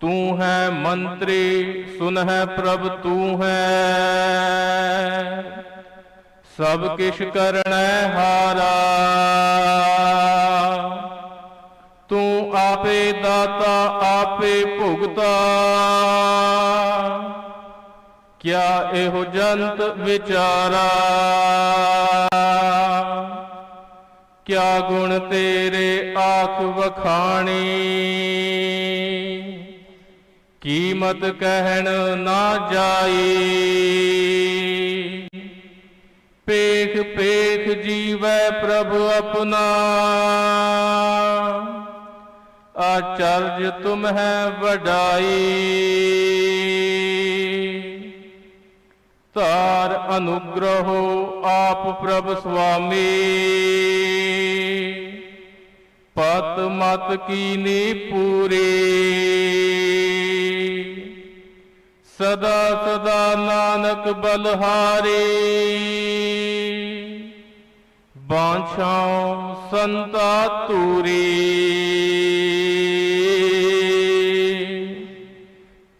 तू है मंत्री सुन है प्रभ तू है। सब किश करण हारा? तू आपे दाता, आपे भुगता। क्या एहो जंत विचारा? क्या गुण तेरे आख वखाणी? कीमत कहन ना जाई पेख पेख जीव प्रभु अपना आचार्य तुम है बढ़ाई तार हो आप प्रभु स्वामी पत मत की नी पूरी सदा सदा नानक बलहारी। बाछाओं संता तूरी।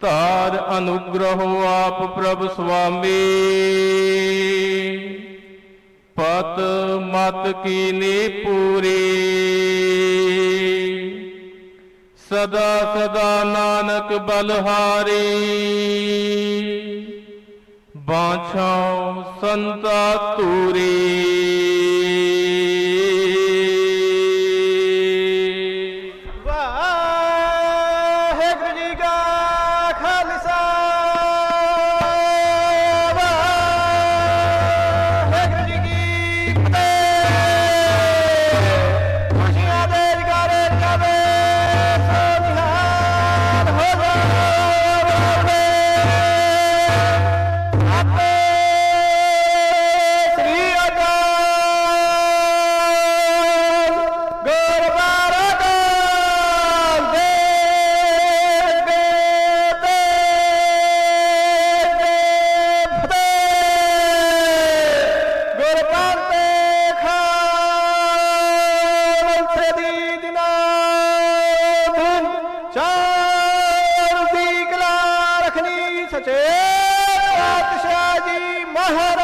तार अनुग्रह आप प्रभु स्वामी। पत मत की ने पूरी। ਸਦਾ ਸਦਾ ਨਾਨਕ ਬਲਹਾਰੀ। ਬਾਛਾਂ ਸੰਤਾ ਤੂਰੀ सचे पातशाह जी महाराज।